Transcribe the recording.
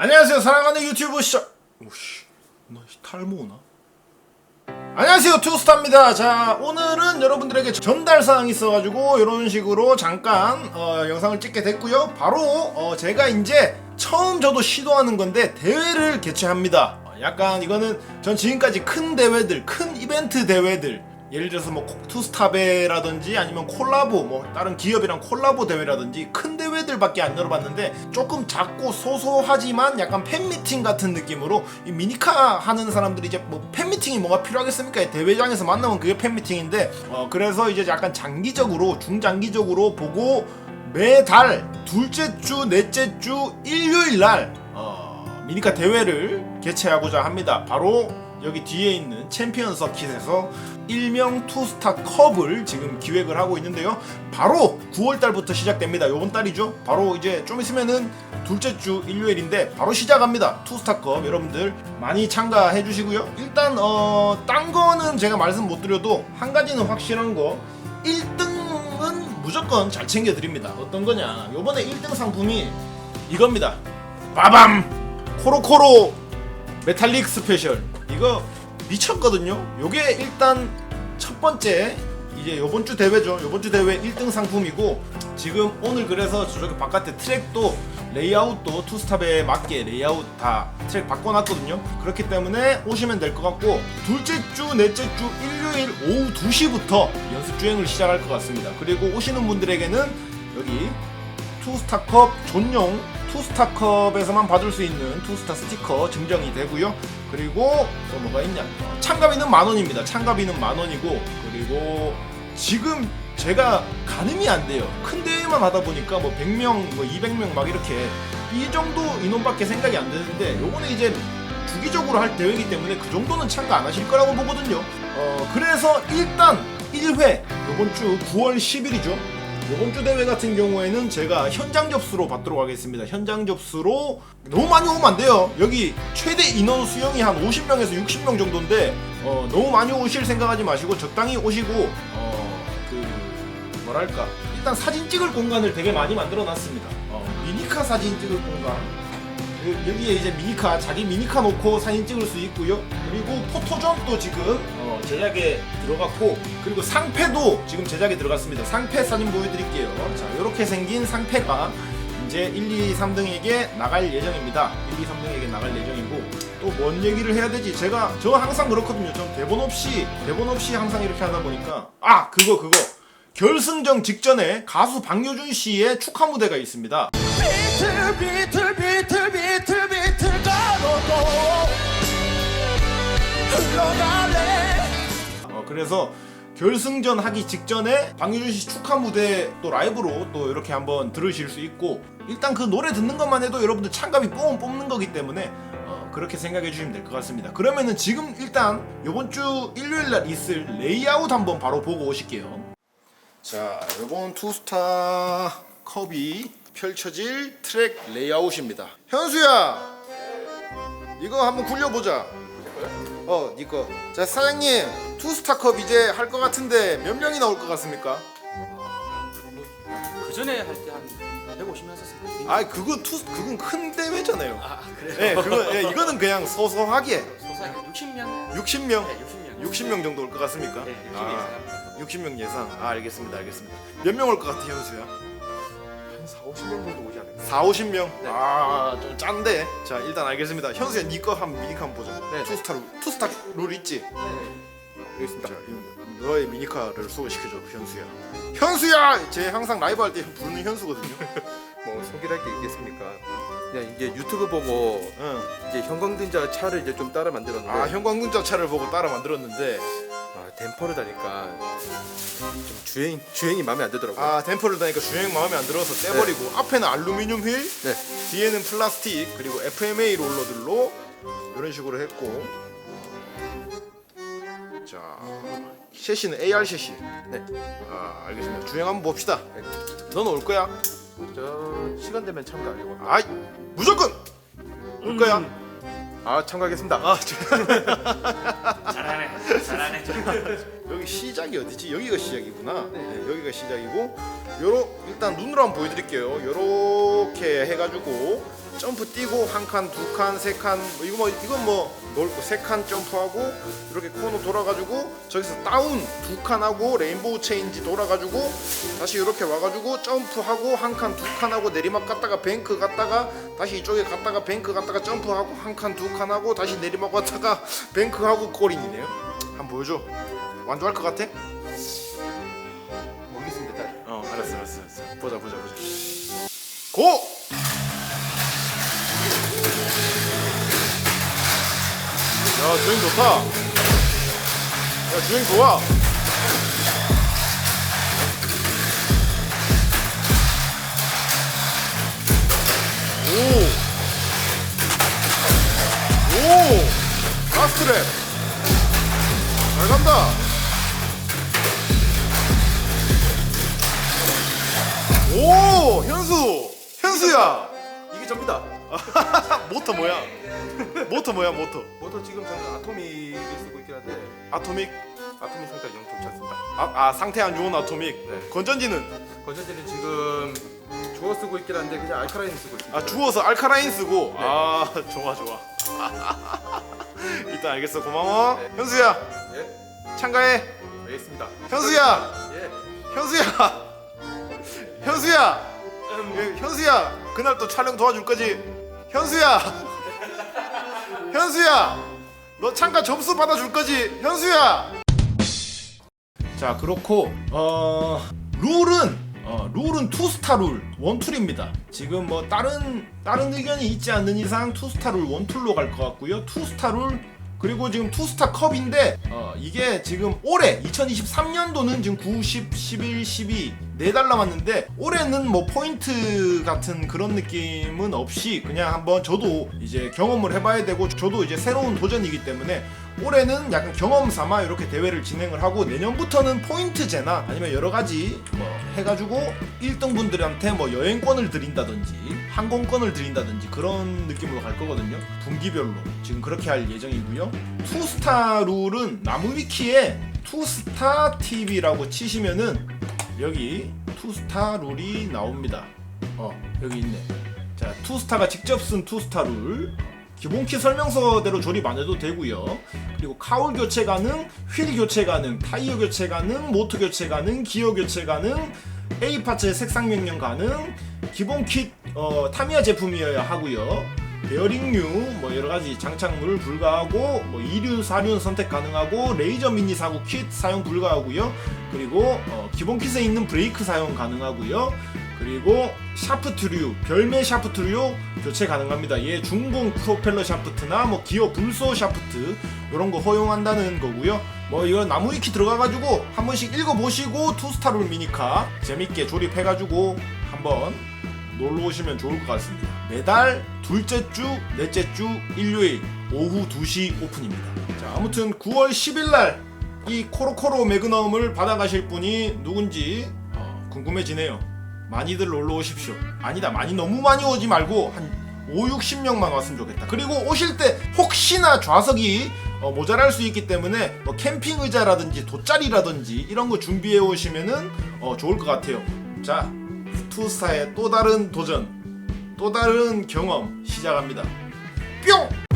안녕하세요. 사랑하는 유튜브 시청 오씨 너 탈모 오나? 안녕하세요. 투스타입니다. 자 오늘은 여러분들에게 전달사항이 있어가지고 이런 식으로 잠깐 어, 영상을 찍게 됐고요. 바로 어, 제가 이제 처음 저도 시도하는 건데 대회를 개최합니다. 어, 약간 이거는 전 지금까지 큰 대회들 큰 이벤트 대회들 예를 들어서 뭐 투스탑에라든지 아니면 콜라보 뭐 다른 기업이랑 콜라보 대회라든지 큰 대회들밖에 안 열어봤는데 조금 작고 소소하지만 약간 팬미팅 같은 느낌으로 이 미니카 하는 사람들이 이제 뭐 팬미팅이 뭐가 필요하겠습니까 이 대회장에서 만나면 그게 팬미팅인데 어 그래서 이제 약간 장기적으로 중장기적으로 보고 매달 둘째 주 넷째 주 일요일 날 어, 미니카 대회를 개최하고자 합니다. 바로 여기 뒤에 있는 챔피언 서킷에서 일명 투스타 컵을 지금 기획을 하고 있는데요. 바로 9월 달부터 시작됩니다. 요번 달이죠. 바로 이제 좀 있으면은 둘째 주 일요일인데 바로 시작합니다. 투스타 컵 여러분들 많이 참가해 주시고요. 일단 어, 딴 거는 제가 말씀 못 드려도 한 가지는 확실한 거 1등은 무조건 잘 챙겨 드립니다. 어떤 거냐? 요번에 1등 상품이 이겁니다. 빠밤! 코로코로 메탈릭 스페셜 이거 미쳤거든요. 요게 일단 첫 번째 이제 요번 주 대회죠. 요번 주 대회 1등 상품이고 지금 오늘 그래서 저렇게 바깥에 트랙도 레이아웃도 투스탑에 맞게 레이아웃 다 트랙 바꿔놨거든요. 그렇기 때문에 오시면 될 것 같고 둘째 주, 넷째 주 일요일 오후 2시부터 연습 주행을 시작할 것 같습니다. 그리고 오시는 분들에게는 여기 투스타컵 전용 투스타컵에서만 받을 수 있는 투스타 스티커 증정이 되고요. 그리고 또 뭐가 있냐? 참가비는 만 원입니다. 참가비는 만 원이고 그리고 지금 제가 가늠이 안 돼요. 큰 대회만 하다 보니까 뭐 100명, 뭐 200명 막 이렇게 이 정도 인원밖에 생각이 안 되는데 요거는 이제 주기적으로 할 대회이기 때문에 그 정도는 참가 안 하실 거라고 보거든요. 어, 그래서 일단 1회 요번 주 9월 10일이죠. 요번 주 대회 같은 경우에는 제가 현장 접수로 받도록 하겠습니다. 현장 접수로 너무 많이 오면 안 돼요. 여기 최대 인원 수용이 한 50명에서 60명 정도인데 어, 너무 많이 오실 생각하지 마시고 적당히 오시고 어, 그 뭐랄까 일단 사진 찍을 공간을 되게 많이 만들어 놨습니다. 어, 미니카 사진 찍을 공간 여- 여기에 이제 미니카 자기 미니카 놓고 사진 찍을 수 있고요. 그리고 포토존도 지금 어, 제작에 들어갔고 그리고 상패도 지금 제작에 들어갔습니다. 상패 사진 보여드릴게요. 자 이렇게 생긴 상패가 이제 1, 2, 3등에게 나갈 예정입니다. 1, 2, 3등에게 나갈 예정이고 또 뭔 얘기를 해야 되지? 제가 저 항상 그렇거든요. 전 대본 없이 대본 없이 항상 이렇게 하다 보니까 아 그거 그거 결승전 직전에 가수 박효준 씨의 축하 무대가 있습니다. 비틀 비틀 비틀 그래서 결승전 하기 직전에 박유준 씨 축하 무대 또 라이브로 또 이렇게 한번 들으실 수 있고 일단 그 노래 듣는 것만 해도 여러분들 참가비 뽕 뽑는 거기 때문에 어, 그렇게 생각해 주시면 될 것 같습니다. 그러면은 지금 일단 이번 주 일요일 날 있을 레이아웃 한번 바로 보고 오실게요. 자, 이번 투스타 컵이 펼쳐질 트랙 레이아웃입니다. 현수야, 이거 한번 굴려보자. 어, 니꺼. 자, 사장님, 투스타컵 이제 할 것 같은데 몇 명이 나올 것 같습니까? 그 전에 할 때 한 150명 했었어요. 아, 그거 투, 그건 큰 대회잖아요. 아 그래요? 네, 그거, 예, 이거는 그냥 소소하게 소소하게 60명? 60명, 네, 60명. 60명 정도 올 것 같습니까? 네, 60명 아, 예상합니다. 60명 예상. 아, 알겠습니다, 알겠습니다. 몇 명 올 것 같아, 현수야? 한 4, 50명 정도 오지 4, 50명? 네. 아, 좀 짠데. 자, 일단 알겠습니다. 현수야, 니꺼 한번 미니카 한번 보자. 네. 투스타 룰, 투스타 룰 있지? 알겠습니다 자, 이- 너의 미니카를 소개시켜줘, 현수야. 현수야! 제 항상 라이브 할 때 부르는 현수거든요. 뭐 소개할 게 있겠습니까 그냥 이제 유튜브 보고 응. 이제 형광등자 차를 이제 좀 따라 만들었는데 아, 형광등자 차를 보고 따라 만들었는데, 아, 댐퍼를 다니까 좀 주행 주행이 마음에 안 들더라고요 아, 댐퍼를 다니까 주행 마음에 안 들어서 떼버리고, 앞에는 알루미늄 휠, 네 뒤에는 플라스틱, 그리고 FMA 롤러들로 이런 식으로 했고, 자, 셰시는 AR 셰시. 네. 아, 알겠습니다. 주행 한번 봅시다. 네. 너는 올 거야? 저 시간 되면 참가하려고 합니다. 아, 무조건 올 거야. 아 참가하겠습니다 아, 저- 잘하네. 잘하네. 여기 시작이 어디지? 여기가 시작이구나. 네. 네, 여기가 시작이고 요로 일단 눈으로 한번 보여드릴게요. 요렇게 해가지고 점프 뛰고 한 칸, 두 칸, 세 칸, 뭐 이거 뭐 이건 뭐 넓고 세칸 점프하고 이렇게 코너 돌아가지고 저기서 다운 두 칸 하고 레인보우 체인지 돌아가지고 다시 이렇게 와가지고 점프하고 한 칸, 두 칸 하고 내리막 갔다가 뱅크 갔다가 다시 이쪽에 갔다가 뱅크 갔다가 점프하고 한 칸, 두 칸 하고 다시 내리막 갔다가 뱅크 하고 꼬린이네요. 한번 보여줘. 완주할 것 같아? 모르겠습니다. 어 알았어 알았어 알았어 보자 보자 보자 고! 야 주행 좋다 야 주행 좋아 오! 오! 라스트랩 잘 간다 현수 현수야 이게 접니다. 모터 뭐야 모터 뭐야 모터 모터 지금 저는 아토믹을 쓰고 있긴 한데 아토믹 아토믹 상태가 영 좋지 않습니다. 아, 아 상태 안 좋은 아토믹 네. 건전지는 건전지는 지금 주워 쓰고 있긴 한데 그냥 알카라인 쓰고 있습니다. 아 주워서 알카라인 쓰고 네. 아 좋아 좋아 일단 알겠어 고마워 네. 현수야 예, 참가해 알겠습니다. 현수야 예. 현수야 현수야 예, 현수야 그날 또 촬영 도와줄 거지? 현수야! 현수야! 너 참가 점수 받아줄 거지? 현수야! 자 그렇고 어 룰은 어, 룰은 투스타 룰 원툴입니다. 지금 뭐 다른 다른 의견이 있지 않는 이상 투스타 룰 원툴로 갈 것 같고요. 투스타 룰 그리고 지금 투스타 컵인데 어, 이게 지금 올해 2023년도는 지금 9, 10, 11, 12 4달 남았는데 올해는 뭐 포인트 같은 그런 느낌은 없이 그냥 한번 저도 이제 경험을 해봐야 되고 저도 이제 새로운 도전이기 때문에 올해는 약간 경험 삼아 이렇게 대회를 진행을 하고 내년부터는 포인트제나 아니면 여러 가지 뭐 해가지고 1등 분들한테 뭐 여행권을 드린다든지 항공권을 드린다든지 그런 느낌으로 갈 거거든요. 분기별로 지금 그렇게 할 예정이고요. 투스타 룰은 나무위키에 투스타 TV라고 치시면은 여기 투스타 룰이 나옵니다. 어 여기 있네. 자 투스타가 직접 쓴 투스타 룰 기본키 설명서대로 조립 안 해도 되고요. 그리고 카울 교체 가능, 휠 교체 가능, 타이어 교체 가능, 모터 교체 가능, 기어 교체 가능, A 파츠 색상 명령 가능, 기본 킷 어, 타미야 제품이어야 하고요. 베어링류 뭐 여러 가지 장착물 불가하고 뭐 2륜, 4륜 선택 가능하고 레이저 미니 사고 킷 사용 불가하고요. 그리고 어, 기본 킷에 있는 브레이크 사용 가능하고요. 그리고 샤프트류, 별매 샤프트류 교체 가능합니다. 얘 중공 프로펠러 샤프트나 뭐 기어 불소 샤프트 이런 거 허용한다는 거고요. 뭐 이거 나무 위키 들어가가지고 한 번씩 읽어보시고 투스타룰 미니카 재밌게 조립해가지고 한번 놀러 오시면 좋을 것 같습니다. 매달 둘째 주, 넷째 주, 일요일 오후 2시 오픈입니다. 자, 아무튼 9월 10일 날 이 코로코로 매그넘을 받아가실 분이 누군지 어, 궁금해지네요. 많이들 놀러 오십시오. 아니다, 많이 너무 많이 오지 말고 한 5, 60명만 왔으면 좋겠다. 그리고 오실 때 혹시나 좌석이 어, 모자랄 수 있기 때문에 뭐 캠핑 의자라든지 돗자리라든지 이런 거 준비해 오시면은 어, 좋을 것 같아요. 자, 투스타의 또 다른 도전, 또 다른 경험 시작합니다. 뿅!